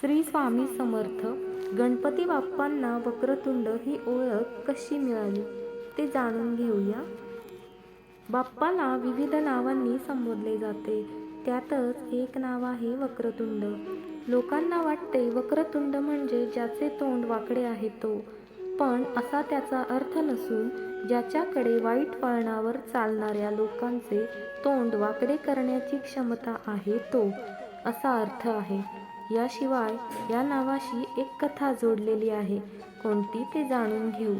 श्री स्वामी समर्थ गणपती बाप्पांना वक्रतुंड ही ओळख कशी मिळाली ते जाणून घेऊया. बाप्पाला विविध नावांनी संबोधले जाते. त्यातच एक नाव आहे वक्रतुंड. लोकांना वाटते वक्रतुंड म्हणजे ज्याचे तोंड वाकडे आहे तो. पण असा त्याचा अर्थ नसून ज्याच्याकडे वाईट वळणावर चालणाऱ्या लोकांचे तोंड वाकडे करण्याची क्षमता आहे तो असा अर्थ आहे. याशिवाय या नावाशी एक कथा जोडलेली आहे. कोणती ते जाणून घेऊ.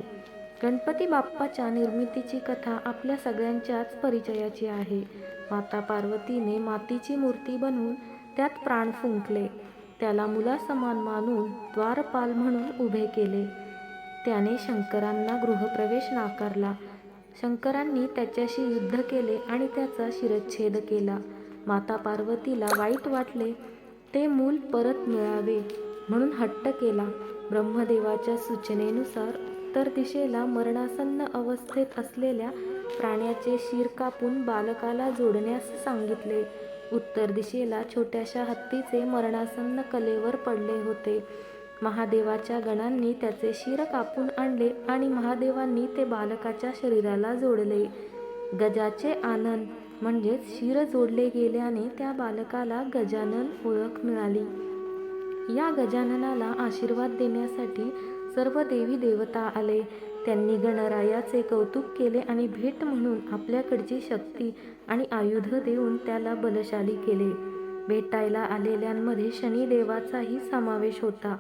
गणपती बाप्पाच्या निर्मितीची कथा आपल्या सगळ्यांच्याच परिचयाची आहे. माता पार्वतीने मातीची मूर्ती बनवून त्यात प्राण फुंकले. त्याला मुलासमान मानून द्वारपाल म्हणून उभे केले. त्याने शंकरांना गृहप्रवेश नाकारला. शंकरांनी त्याच्याशी युद्ध केले आणि त्याचा शिरच्छेद केला. माता पार्वतीला वाईट वाटले ते मूल परत मिळावे म्हणून हट्ट केला. ब्रह्मदेवाच्या सूचनेनुसार उत्तर दिशेला मरणासन्न अवस्थेत असलेल्या प्राण्याचे शिर कापून बालकाला जोडण्यास सांगितले. उत्तर दिशेला छोट्याशा हत्तीचे मरणासन्न कलेवर पडले होते. महादेवाच्या गणांनी त्याचे शिर कापून आणले आणि महादेवांनी ते बालकाच्या शरीराला जोडले. गजाचे आनंद म्हणजेच शिर जोडले गेल्याने त्या बालकाला गजानन ओळख मिळाली. या गजाननाला आशीर्वाद देण्यासाठी सर्व देवी देवता आले. त्यांनी गणरायाचे कौतुक केले आणि भेट म्हणून आपल्याकडची शक्ती आणि आयुध देऊन त्याला बलशाली केले. भेटायला आलेल्यांमध्ये शनिदेवाचाही समावेश होता.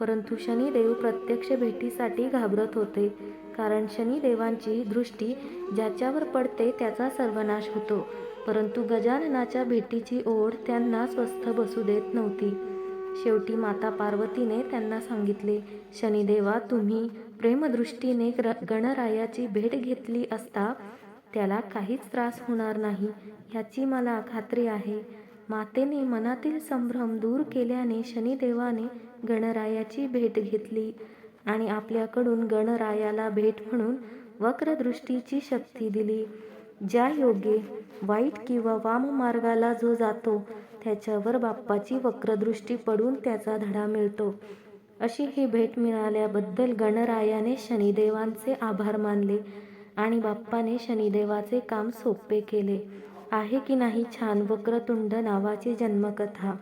परंतु शनिदेव प्रत्यक्ष भेटीसाठी घाबरत होते कारण शनिदेवांची दृष्टी ज्याच्यावर पडते त्याचा सर्वनाश होतो. परंतु गजाननाच्या भेटीची ओढ त्यांना स्वस्थ बसू देत नव्हती. शेवटी माता पार्वतीने त्यांना सांगितले शनिदेवा तुम्ही प्रेमदृष्टीने ग्र गणरायाची भेट घेतली असता त्याला काहीच त्रास होणार नाही. ह्याची मला खात्री आहे. मातेने मनातील संभ्रम दूर केल्याने शनिदेवाने गणरायाची भेट घेतली आणि आपल्याकडून गणरायाला भेट म्हणून वक्रदृष्टीची शक्ती दिली. ज्या योगे वाईट किंवा वाम मार्गाला जो जातो त्याच्यावर बाप्पाची वक्रदृष्टी पडून त्याचा धडा मिळतो. अशी ही भेट मिळाल्याबद्दल गणरायाने शनिदेवांचे आभार मानले आणि बाप्पाने शनिदेवाचे काम सोपे केले. आहे की नाही छान वक्रतुंड नावाची जन्मकथा.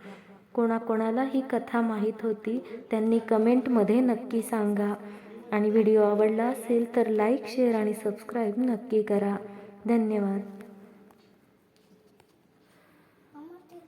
कोणाकोणाला ही कथा माहीत होती त्यांनी कमेंटमध्ये नक्की सांगा. आणि व्हिडिओ आवडला असेल तर लाईक शेअर आणि सबस्क्राईब नक्की करा. धन्यवाद.